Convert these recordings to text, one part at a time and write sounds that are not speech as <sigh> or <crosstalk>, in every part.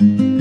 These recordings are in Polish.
A,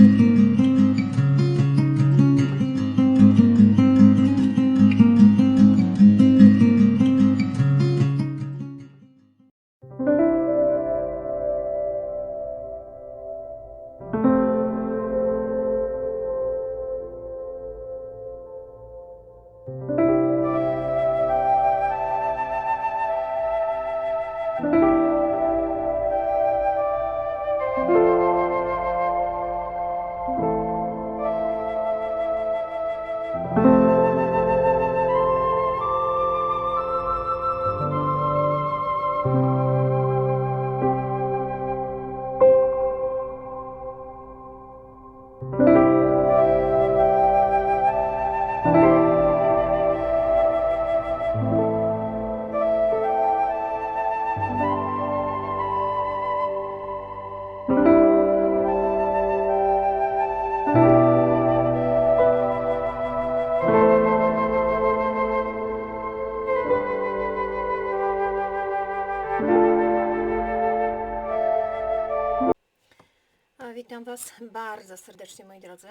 bardzo serdecznie, moi drodzy.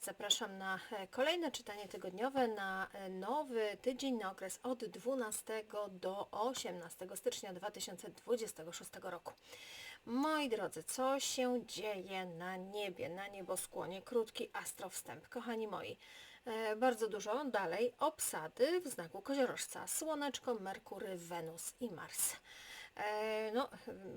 Zapraszam na e, kolejne czytanie tygodniowe na e, nowy tydzień, na okres od 12 do 18 stycznia 2026 roku. Moi drodzy, co się dzieje na niebie, na nieboskłonie? Krótki astrowstęp. Kochani moi, e, bardzo dużo dalej obsady w znaku koziorożca. Słoneczko, Merkury, Wenus i Mars. E, No,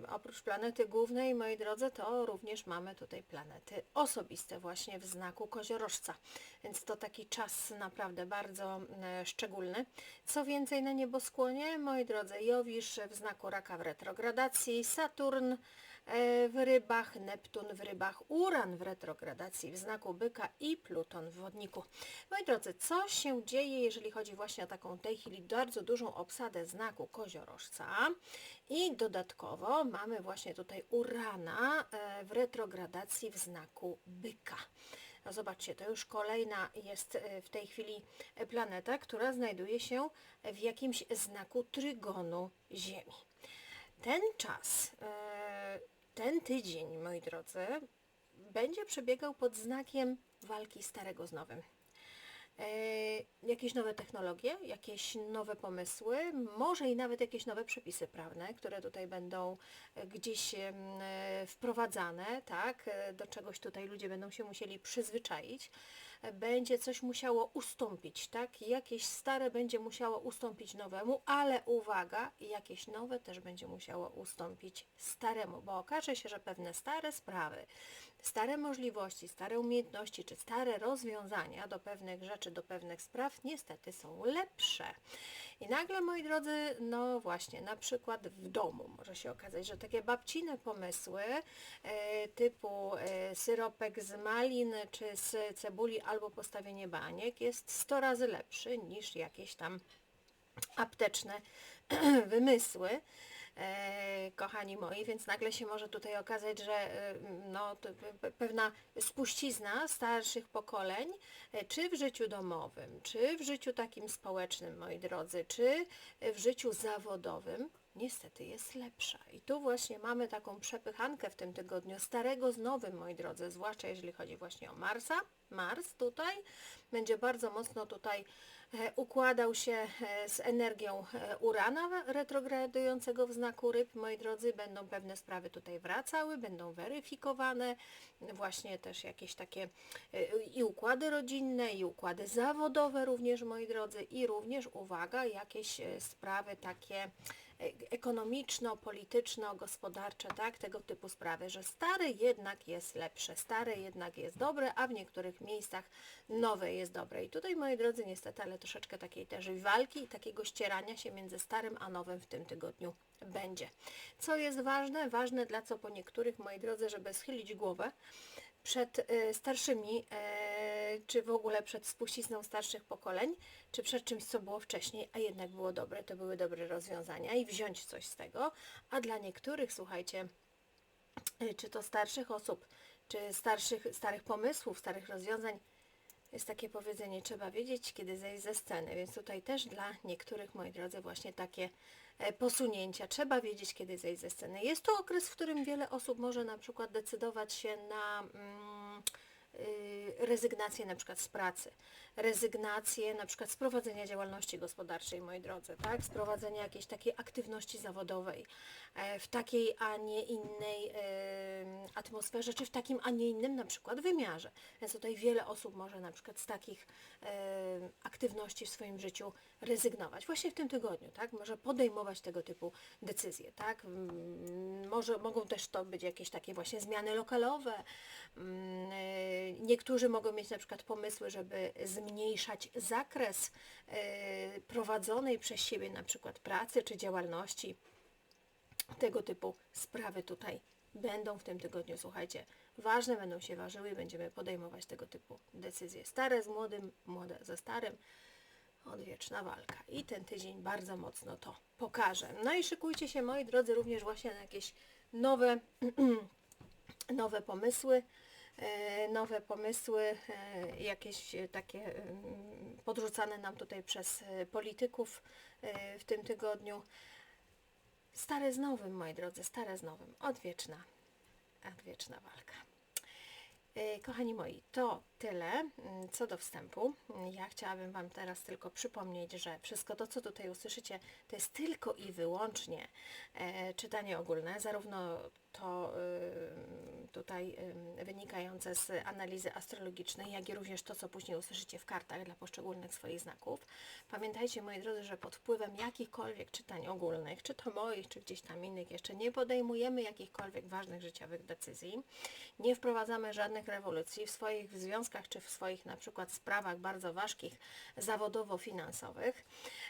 oprócz planety głównej, moi drodzy, to również mamy tutaj planety osobiste właśnie w znaku koziorożca. Więc to taki czas naprawdę bardzo e, szczególny. Co więcej na nieboskłonie, moi drodzy, Jowisz w znaku raka w retrogradacji, Saturn w rybach, Neptun w rybach, Uran w retrogradacji w znaku byka i Pluton w wodniku. Moi drodzy, co się dzieje, jeżeli chodzi właśnie o taką w tej chwili bardzo dużą obsadę znaku koziorożca? I dodatkowo mamy właśnie tutaj Urana e, w retrogradacji w znaku byka. No zobaczcie, to już kolejna jest e, w tej chwili planeta, która znajduje się w jakimś znaku trygonu Ziemi. Ten czas, e, ten tydzień, moi drodzy, będzie przebiegał pod znakiem walki starego z nowym. E, jakieś nowe technologie, jakieś nowe pomysły, może i nawet jakieś nowe przepisy prawne, które tutaj będą e, gdzieś e, wprowadzane, tak, e, do czegoś tutaj ludzie będą się musieli przyzwyczaić, będzie coś musiało ustąpić, tak, jakieś stare będzie musiało ustąpić nowemu, ale uwaga, jakieś nowe też będzie musiało ustąpić staremu, bo okaże się, że pewne stare sprawy, stare możliwości, stare umiejętności czy stare rozwiązania do pewnych rzeczy, do pewnych spraw niestety są lepsze. I nagle, moi drodzy, no właśnie, na przykład w domu może się okazać, że takie babcine pomysły e, typu e, syropek z malin czy z cebuli albo postawienie baniek jest 100 razy lepszy niż jakieś tam apteczne <clears throat> wymysły. E, kochani moi, więc nagle się może tutaj okazać, że e, no, pewna spuścizna starszych pokoleń, e, czy w życiu domowym, czy w życiu takim społecznym, moi drodzy, czy w życiu zawodowym, niestety jest lepsza. I tu właśnie mamy taką przepychankę w tym tygodniu starego z nowym, moi drodzy, zwłaszcza jeżeli chodzi właśnie o Marsa. Mars tutaj będzie bardzo mocno tutaj układał się e, z energią e, Urana retrogradującego w znaku ryb. Moi drodzy, będą pewne sprawy tutaj wracały, będą weryfikowane, właśnie też jakieś takie e, i układy rodzinne, i układy zawodowe również, moi drodzy, i również, uwaga, jakieś e, sprawy takie e, ekonomiczno-polityczno-gospodarcze, tak, tego typu sprawy, że stare jednak jest lepsze, stare jednak jest dobre, a w niektórych miejscach nowe jest dobre. I tutaj, moi drodzy, niestety, ale troszeczkę takiej też walki i takiego ścierania się między starym a nowym w tym tygodniu będzie. Co jest ważne? Ważne dla co po niektórych, moi drodzy, żeby schylić głowę przed e, starszymi, e, czy w ogóle przed spuścizną starszych pokoleń, czy przed czymś, co było wcześniej, a jednak było dobre, to były dobre rozwiązania i wziąć coś z tego, a dla niektórych, słuchajcie, e, czy to starszych osób, czy starszych, starych pomysłów, starych rozwiązań, jest takie powiedzenie, trzeba wiedzieć, kiedy zejść ze sceny, więc tutaj też dla niektórych, moi drodzy, właśnie takie e, posunięcia. Trzeba wiedzieć, kiedy zejść ze sceny. Jest to okres, w którym wiele osób może na przykład decydować się na mm, y, rezygnację na przykład z pracy, rezygnację na przykład z prowadzenia działalności gospodarczej, moi drodzy, tak? Z prowadzenia jakiejś takiej aktywności zawodowej e, w takiej, a nie innej e, atmosferze, czy w takim, a nie innym na przykład wymiarze. Więc tutaj wiele osób może na przykład z takich e, aktywności w swoim życiu rezygnować. Właśnie w tym tygodniu, tak? Może podejmować tego typu decyzje, tak? Może mogą też to być jakieś takie właśnie zmiany lokalowe. E, Niektórzy mogą mieć na przykład pomysły, żeby zmniejszać zakres e, prowadzonej przez siebie na przykład pracy czy działalności. Tego typu sprawy tutaj będą w tym tygodniu, słuchajcie, ważne, będą się ważyły i będziemy podejmować tego typu decyzje. Stare z młodym, młode ze starym odwieczna walka. I ten tydzień bardzo mocno to pokaże. No i szykujcie się, moi drodzy, również właśnie na jakieś nowe, <clears throat> nowe pomysły. E, Nowe pomysły, e, jakieś e, takie mm, podrzucane nam tutaj przez e, polityków e, w tym tygodniu. Stare z nowym, moi drodzy, stare z nowym. Odwieczna, odwieczna walka. E, Kochani moi, to tyle co do wstępu. Ja chciałabym Wam teraz tylko przypomnieć, że wszystko to, co tutaj usłyszycie, to jest tylko i wyłącznie e, czytanie ogólne, zarówno to tutaj wynikające z analizy astrologicznej, jak i również to, co później usłyszycie w kartach dla poszczególnych swoich znaków. Pamiętajcie, moi drodzy, że pod wpływem jakichkolwiek czytań ogólnych, czy to moich, czy gdzieś tam innych, jeszcze nie podejmujemy jakichkolwiek ważnych życiowych decyzji, nie wprowadzamy żadnych rewolucji w swoich związkach, czy w swoich na przykład sprawach bardzo ważkich zawodowo-finansowych.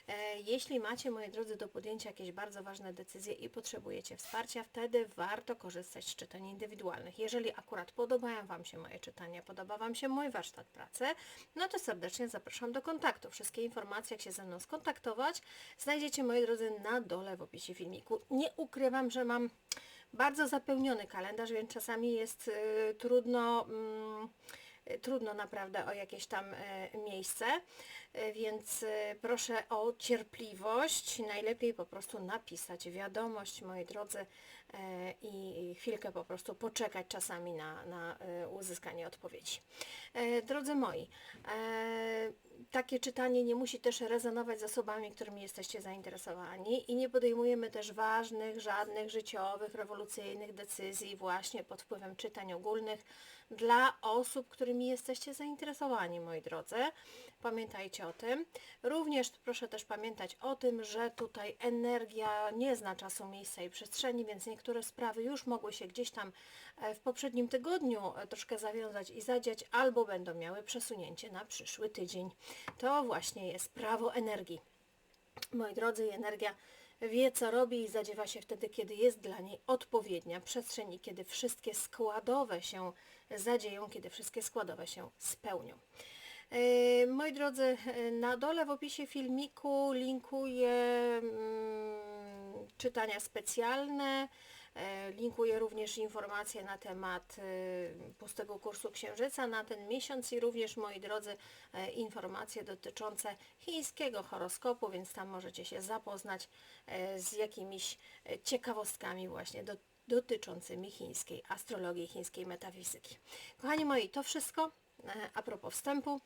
E, Jeśli macie, moi drodzy, do podjęcia jakieś bardzo ważne decyzje i potrzebujecie wsparcia, wtedy warto korzystać z czytań indywidualnych. Jeżeli akurat podobają Wam się moje czytania, podoba Wam się mój warsztat pracy, no to serdecznie zapraszam do kontaktu. Wszystkie informacje, jak się ze mną skontaktować, znajdziecie, moi drodzy, na dole w opisie filmiku. Nie ukrywam, że mam bardzo zapełniony kalendarz, więc czasami jest y, trudno... Y, trudno naprawdę o jakieś tam e, miejsce, E, więc e, proszę o cierpliwość. Najlepiej po prostu napisać wiadomość, moi drodzy, i chwilkę po prostu poczekać czasami na, na e, uzyskanie odpowiedzi. E, Drodzy moi, e, takie czytanie nie musi też rezonować z osobami, którymi jesteście zainteresowani i nie podejmujemy też ważnych, żadnych życiowych, rewolucyjnych decyzji właśnie pod wpływem czytań ogólnych dla osób, którymi jesteście zainteresowani, moi drodzy. Pamiętajcie o tym. Również proszę też pamiętać o tym, że tutaj energia nie zna czasu, miejsca i przestrzeni, więc niektóre sprawy już mogły się gdzieś tam e, w poprzednim tygodniu e, troszkę zawiązać i zadziać, albo będą miały przesunięcie na przyszły tydzień. To właśnie jest prawo energii. Moi drodzy, energia wie, co robi i zadziewa się wtedy, kiedy jest dla niej odpowiednia przestrzeń i kiedy wszystkie składowe się zadzieją, kiedy wszystkie składowe się spełnią. E, Moi drodzy, e, na dole w opisie filmiku linkuję mm, czytania specjalne, e, linkuję również informacje na temat pustego kursu księżyca na ten miesiąc i również, moi drodzy, informacje dotyczące chińskiego horoskopu, więc tam możecie się zapoznać z jakimiś ciekawostkami właśnie do, dotyczącymi chińskiej astrologii, chińskiej metafizyki. Kochani moi, to wszystko. E, A propos wstępu,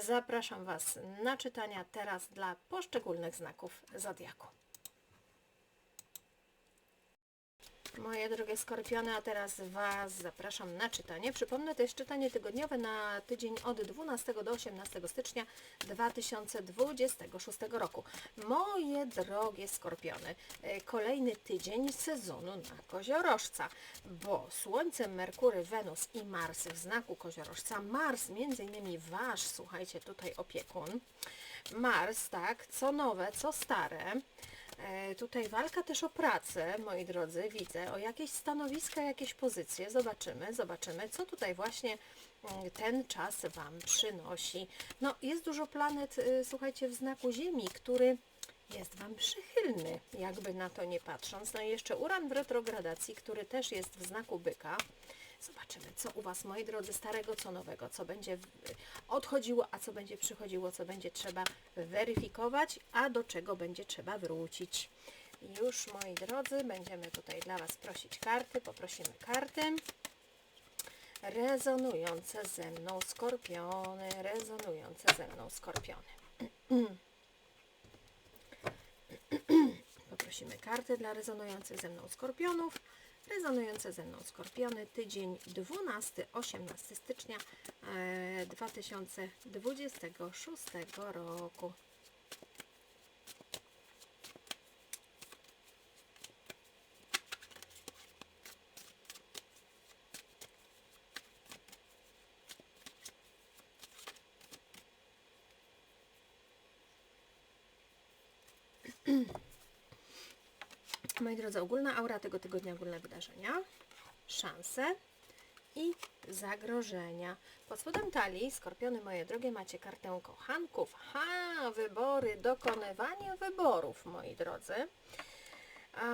zapraszam Was na czytania teraz dla poszczególnych znaków Zodiaku. Moje drogie skorpiony, a teraz Was zapraszam na czytanie. Przypomnę, to jest czytanie tygodniowe na tydzień od 12 do 18 stycznia 2026 roku. Moje drogie skorpiony, e, kolejny tydzień sezonu na koziorożca, bo Słońce, Merkury, Wenus i Mars w znaku koziorożca. Mars, między innymi Wasz, słuchajcie, tutaj opiekun. Mars, tak, co nowe, co stare. E, Tutaj walka też o pracę, moi drodzy, widzę, o jakieś stanowiska, jakieś pozycje. Zobaczymy, zobaczymy, co tutaj właśnie mm, ten czas Wam przynosi. No, jest dużo planet, y, słuchajcie, w znaku Ziemi, który jest Wam przychylny, jakby na to nie patrząc. No i jeszcze Uran w retrogradacji, który też jest w znaku byka. Zobaczymy, co u Was, moi drodzy, starego, co nowego, co będzie odchodziło, a co będzie przychodziło, co będzie trzeba weryfikować, a do czego będzie trzeba wrócić. Już, moi drodzy, będziemy tutaj dla Was prosić karty, poprosimy karty. rezonujące ze mną skorpiony, rezonujące ze mną skorpiony. <clears throat> Poprosimy karty dla rezonujących ze mną skorpionów. Rezonujące ze mną skorpiony, tydzień 12-18 stycznia e, 2026 roku. Moi drodzy, ogólna aura tego tygodnia, ogólne wydarzenia, szanse i zagrożenia. Pod spodem talii, skorpiony moje drogie, macie kartę kochanków. Ha, wybory, dokonywanie wyborów, moi drodzy. A,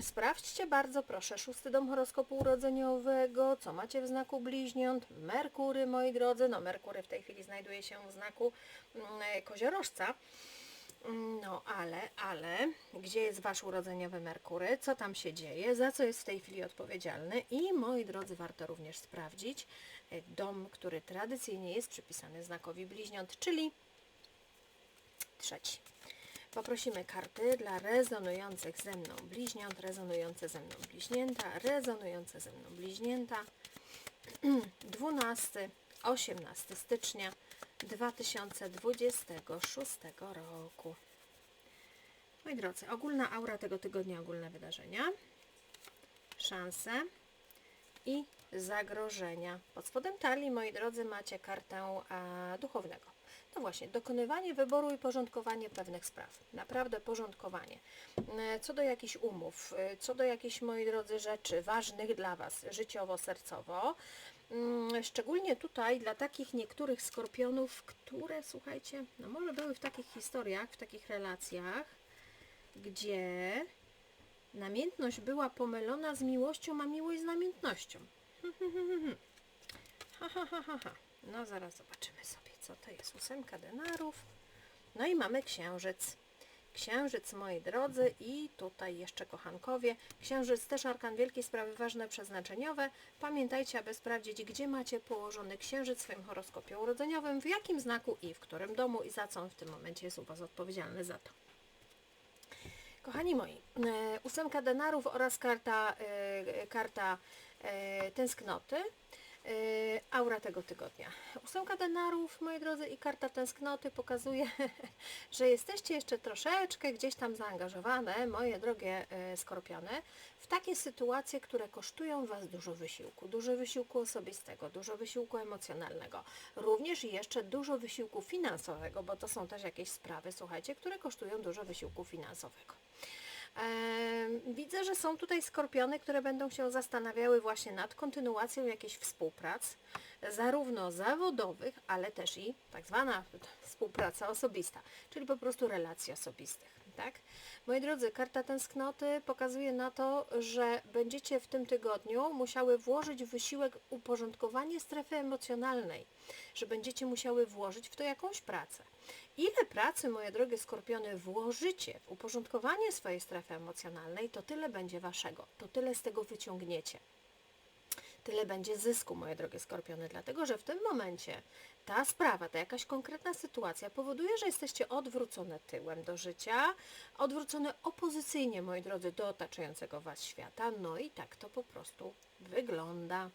sprawdźcie bardzo proszę szósty dom horoskopu urodzeniowego, co macie w znaku bliźniąt, Merkury moi drodzy, no Merkury w tej chwili znajduje się w znaku mm, koziorożca, no ale, ale, gdzie jest Wasz urodzeniowy Merkury? Co tam się dzieje? Za co jest w tej chwili odpowiedzialny? I moi drodzy, warto również sprawdzić e, dom, który tradycyjnie jest przypisany znakowi bliźniąt, czyli trzeci. Poprosimy karty dla rezonujących ze mną bliźniąt, rezonujące ze mną bliźnięta, rezonujące ze mną bliźnięta. <clears throat> 12, 18 stycznia 2026 roku. Moi drodzy, ogólna aura tego tygodnia, ogólne wydarzenia, szanse i zagrożenia. Pod spodem talii, moi drodzy, macie kartę a, duchownego. No właśnie, dokonywanie wyboru i porządkowanie pewnych spraw. Naprawdę porządkowanie. E, Co do jakichś umów, e, co do jakichś, moi drodzy, rzeczy ważnych dla Was życiowo, sercowo, Szczególnie tutaj dla takich niektórych skorpionów, które, słuchajcie, no może były w takich historiach, w takich relacjach, gdzie namiętność była pomylona z miłością, a miłość z namiętnością. <laughs> Ha, ha, ha, ha, ha. No zaraz zobaczymy sobie, co to jest. Ósemka denarów. No i mamy księżyc. Księżyc, moi drodzy, i tutaj jeszcze kochankowie. Księżyc też arkan wielkie, sprawy ważne, przeznaczeniowe. Pamiętajcie, aby sprawdzić, gdzie macie położony księżyc w swoim horoskopie urodzeniowym, w jakim znaku i w którym domu i za co on w tym momencie jest u Was odpowiedzialny za to. Kochani moi, e, ósemka denarów oraz karta, e, karta e, tęsknoty. E, Aura tego tygodnia. Ósemka denarów, moi drodzy, i karta tęsknoty pokazuje, <laughs> że jesteście jeszcze troszeczkę gdzieś tam zaangażowane, moje drogie e, skorpiony, w takie sytuacje, które kosztują Was dużo wysiłku. Dużo wysiłku osobistego, dużo wysiłku emocjonalnego. Również jeszcze dużo wysiłku finansowego, bo to są też jakieś sprawy, słuchajcie, które kosztują dużo wysiłku finansowego. Widzę, że są tutaj skorpiony, które będą się zastanawiały właśnie nad kontynuacją jakichś współprac, zarówno zawodowych, ale też i tak zwana współpraca osobista, czyli po prostu relacji osobistych. Tak? Moi drodzy, karta tęsknoty pokazuje na to, że będziecie w tym tygodniu musiały włożyć wysiłek uporządkowanie strefy emocjonalnej, że będziecie musiały włożyć w to jakąś pracę. Ile pracy, moje drogie skorpiony, włożycie w uporządkowanie swojej strefy emocjonalnej, to tyle będzie waszego, to tyle z tego wyciągniecie. Tyle będzie zysku, moje drogie skorpiony, dlatego że w tym momencie ta sprawa, ta jakaś konkretna sytuacja powoduje, że jesteście odwrócone tyłem do życia, odwrócone opozycyjnie, moi drodzy, do otaczającego Was świata, no i tak to po prostu wygląda.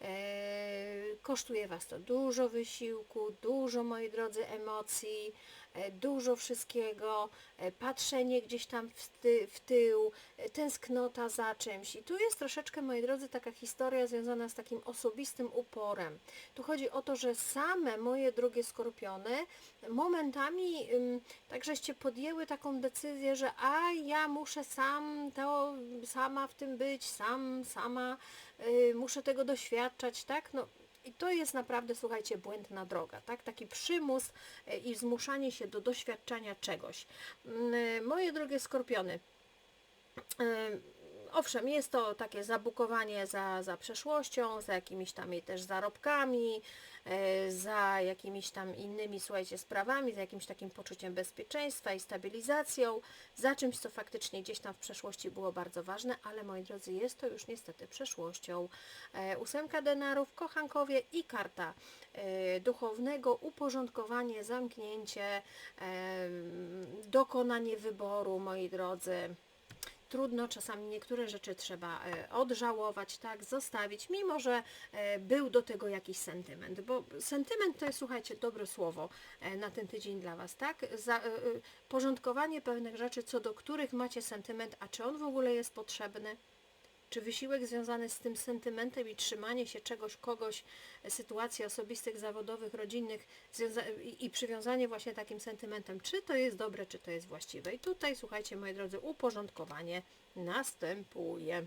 Eee, kosztuje Was to dużo wysiłku, dużo, moi drodzy, emocji, e, dużo wszystkiego, e, patrzenie gdzieś tam w, ty, w tył, e, tęsknota za czymś. I tu jest troszeczkę, moi drodzy, taka historia związana z takim osobistym uporem. Tu chodzi o to, że same moje drogie skorpiony momentami ym, tak żeście podjęły taką decyzję, że a ja muszę sam to, sama w tym być, sam, sama y, muszę tego doświadczać, tak? No, i to jest naprawdę, słuchajcie, błędna droga, tak? Taki przymus y, i zmuszanie się do doświadczania czegoś. Mm, y, Moje drogie skorpiony, y, owszem, jest to takie zabukowanie za, za przeszłością, za jakimiś tam jej też zarobkami, e, za jakimiś tam innymi, słuchajcie, sprawami, za jakimś takim poczuciem bezpieczeństwa i stabilizacją, za czymś, co faktycznie gdzieś tam w przeszłości było bardzo ważne, ale moi drodzy, jest to już niestety przeszłością. E, ósemka denarów, kochankowie i karta e, duchownego, uporządkowanie, zamknięcie, dokonanie wyboru, moi drodzy trudno, czasami niektóre rzeczy trzeba e, odżałować, tak, zostawić, mimo że e, był do tego jakiś sentyment, bo sentyment to jest, słuchajcie, dobre słowo e, na ten tydzień dla Was, tak, Za, porządkowanie pewnych rzeczy, co do których macie sentyment, a czy on w ogóle jest potrzebny, czy wysiłek związany z tym sentymentem i trzymanie się czegoś, kogoś, e, sytuacji osobistych, zawodowych, rodzinnych i, przywiązanie właśnie takim sentymentem, czy to jest dobre, czy to jest właściwe. I tutaj, słuchajcie, moi drodzy, uporządkowanie następuje.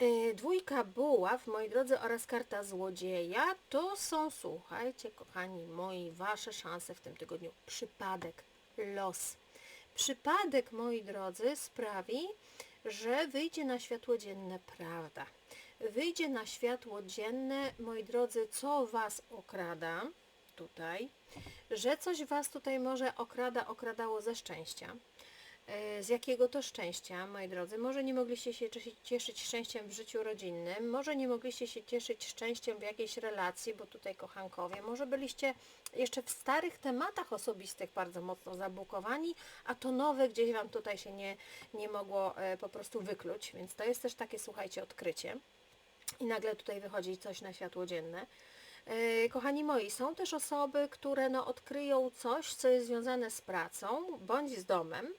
Yy, Dwójka buław, moi drodzy, oraz karta złodzieja to są, słuchajcie, kochani moi, wasze szanse w tym tygodniu. Przypadek, los. Przypadek, moi drodzy, sprawi, że wyjdzie na światło dzienne prawda. Wyjdzie na światło dzienne, moi drodzy, co was okrada tutaj, że coś was tutaj może okrada, okradało ze szczęścia. E, Z jakiego to szczęścia, moi drodzy? Może nie mogliście się cieszyć, szczęściem w życiu rodzinnym, może nie mogliście się cieszyć szczęściem w jakiejś relacji, bo tutaj kochankowie, może byliście jeszcze w starych tematach osobistych bardzo mocno zabukowani, a to nowe gdzieś Wam tutaj się nie, nie mogło e, po prostu wykluć, więc to jest też takie, słuchajcie, odkrycie. I nagle tutaj wychodzi coś na światło dzienne. E, Kochani moi, są też osoby, które no, odkryją coś, co jest związane z pracą bądź z domem,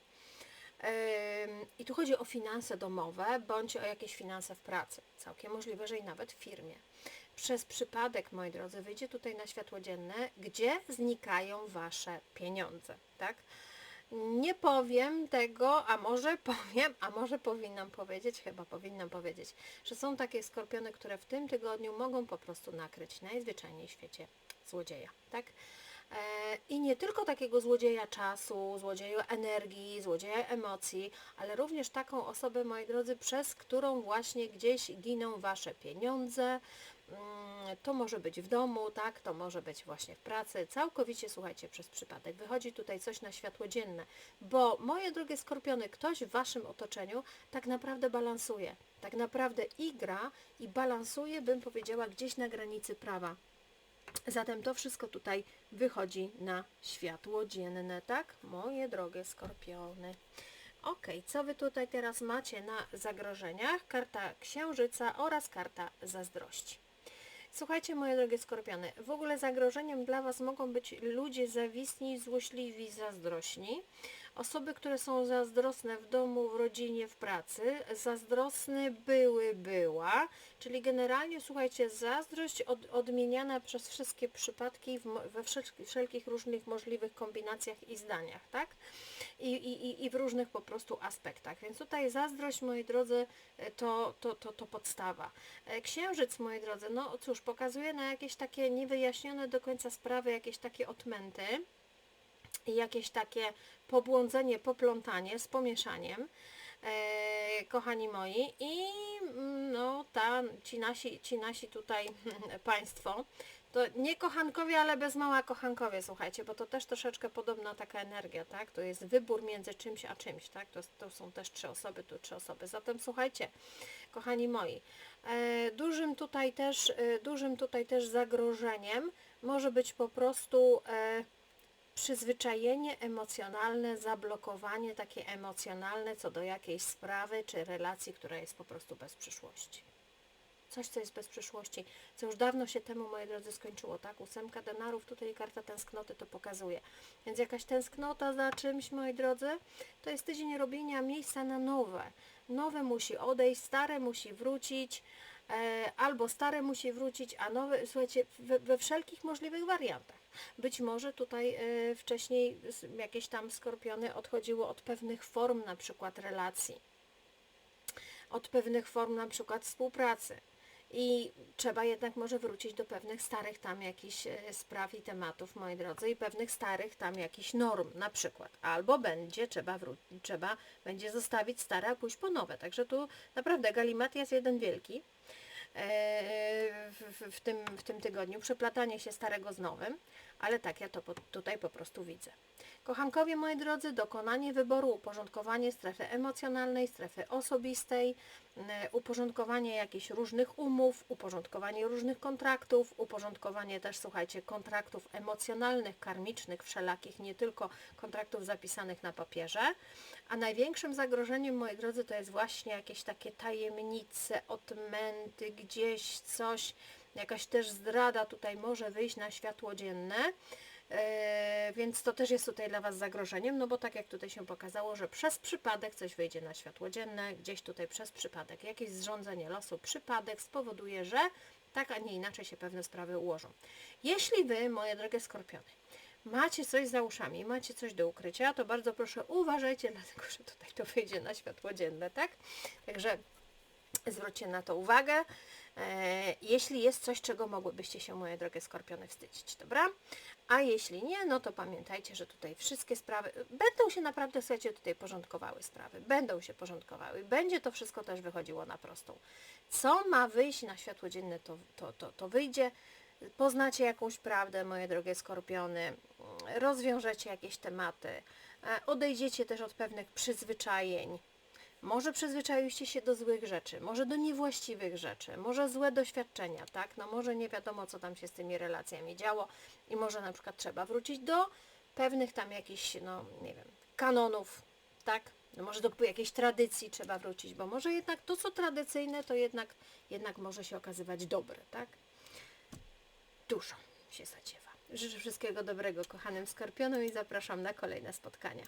I tu chodzi o finanse domowe, bądź o jakieś finanse w pracy. Całkiem możliwe, że i nawet w firmie. Przez przypadek, moi drodzy, wyjdzie tutaj na światło dzienne, gdzie znikają Wasze pieniądze, tak? Nie powiem tego, a może <laughs> powiem, a może powinnam powiedzieć, chyba powinnam powiedzieć, że są takie skorpiony, które w tym tygodniu mogą po prostu nakryć najzwyczajniej w świecie złodzieja, tak? E, I nie tylko takiego złodzieja czasu, złodzieja energii, złodzieja emocji, ale również taką osobę, moi drodzy, przez którą właśnie gdzieś giną Wasze pieniądze. Mm, To może być w domu, tak, to może być właśnie w pracy, całkowicie, słuchajcie, przez przypadek. Wychodzi tutaj coś na światło dzienne, bo moje drogie skorpiony, ktoś w Waszym otoczeniu tak naprawdę balansuje, tak naprawdę i gra i balansuje, bym powiedziała, gdzieś na granicy prawa. Zatem to wszystko tutaj wychodzi na światło dzienne, tak? Moje drogie skorpiony. Ok, co Wy tutaj teraz macie na zagrożeniach? Karta księżyca oraz karta zazdrości. Słuchajcie, moje drogie skorpiony, w ogóle zagrożeniem dla Was mogą być ludzie zawisni, złośliwi, zazdrośni. Osoby, które są zazdrosne w domu, w rodzinie, w pracy. Zazdrosny były, była. Czyli generalnie, słuchajcie, zazdrość od, odmieniana przez wszystkie przypadki w, we wszelkich, różnych możliwych kombinacjach i zdaniach, tak? I, i, i- w różnych po prostu aspektach. Więc tutaj zazdrość, moi drodzy, e, to, to, to, to podstawa. E, Księżyc, moi drodzy, no cóż, pokazuje na jakieś takie niewyjaśnione do końca sprawy, jakieś takie odmęty jakieś takie pobłądzenie, poplątanie z pomieszaniem, e, kochani moi. I mm, no, ta, ci, nasi, ci nasi tutaj <laughs> Państwo, to nie kochankowie, ale bez mała kochankowie, słuchajcie, bo to też troszeczkę podobna taka energia, tak? To jest wybór między czymś a czymś, tak? To, to są też trzy osoby, tu trzy osoby. Zatem słuchajcie, kochani moi, e, dużym tutaj też, e, dużym tutaj też zagrożeniem może być po prostu przyzwyczajenie emocjonalne, zablokowanie takie emocjonalne co do jakiejś sprawy czy relacji, która jest po prostu bez przyszłości. Coś, co jest bez przyszłości, co już dawno się temu, moi drodzy, skończyło, tak? Ósemka denarów, tutaj karta tęsknoty to pokazuje. Więc jakaś tęsknota za czymś, moi drodzy, to jest tydzień robienia miejsca na nowe. Nowe musi odejść, stare musi wrócić, e, albo stare musi wrócić, a nowe, słuchajcie, we, we wszelkich możliwych wariantach. Być może tutaj e, wcześniej jakieś tam skorpiony odchodziły od pewnych form na przykład relacji, od pewnych form na przykład współpracy. i trzeba jednak może wrócić do pewnych starych tam jakichś e, spraw i tematów, moi drodzy, i pewnych starych tam jakichś norm na przykład. Albo będzie trzeba, wró- trzeba będzie zostawić stare, a pójść po nowe. Także tu naprawdę galimat jest jeden wielki w, w, w, tym, w tym tygodniu. Przeplatanie się starego z nowym, ale tak ja to po, tutaj po prostu widzę. Kochankowie, moi drodzy, dokonanie wyboru, uporządkowanie strefy emocjonalnej, strefy osobistej, m, uporządkowanie jakichś różnych umów, uporządkowanie różnych kontraktów, uporządkowanie też, słuchajcie, kontraktów emocjonalnych, karmicznych, wszelakich, nie tylko kontraktów zapisanych na papierze. A największym zagrożeniem, moi drodzy, to jest właśnie jakieś takie tajemnice, odmęty, gdzieś coś, jakaś też zdrada tutaj może wyjść na światło dzienne. E, więc to też jest tutaj dla Was zagrożeniem, no bo tak jak tutaj się pokazało, że przez przypadek coś wyjdzie na światło dzienne, gdzieś tutaj przez przypadek, jakieś zrządzenie losu, przypadek spowoduje, że tak, a nie inaczej się pewne sprawy ułożą. Jeśli Wy, moje drogie skorpiony, macie coś za uszami, macie coś do ukrycia, to bardzo proszę uważajcie, dlatego że tutaj to wyjdzie na światło dzienne, tak? Także zwróćcie na to uwagę. E, jeśli jest coś, czego mogłybyście się, moje drogie skorpiony, wstydzić, dobra? A jeśli nie, no to pamiętajcie, że tutaj wszystkie sprawy będą się naprawdę, słuchajcie, tutaj porządkowały sprawy, będą się porządkowały, będzie to wszystko też wychodziło na prostą. Co ma wyjść na światło dzienne, to, to, to, to wyjdzie. Poznacie jakąś prawdę, moje drogie skorpiony, rozwiążecie jakieś tematy, e, odejdziecie też od pewnych przyzwyczajeń, może przyzwyczailiście się do złych rzeczy, może do niewłaściwych rzeczy, może złe doświadczenia, tak? No może nie wiadomo, co tam się z tymi relacjami działo i może na przykład trzeba wrócić do pewnych tam jakichś, no nie wiem, kanonów, tak? No może do jakiejś tradycji trzeba wrócić, bo może jednak to, co tradycyjne, to jednak, jednak może się okazywać dobre, tak? Dużo się zadziewa. Życzę wszystkiego dobrego kochanym skorpionom i zapraszam na kolejne spotkania.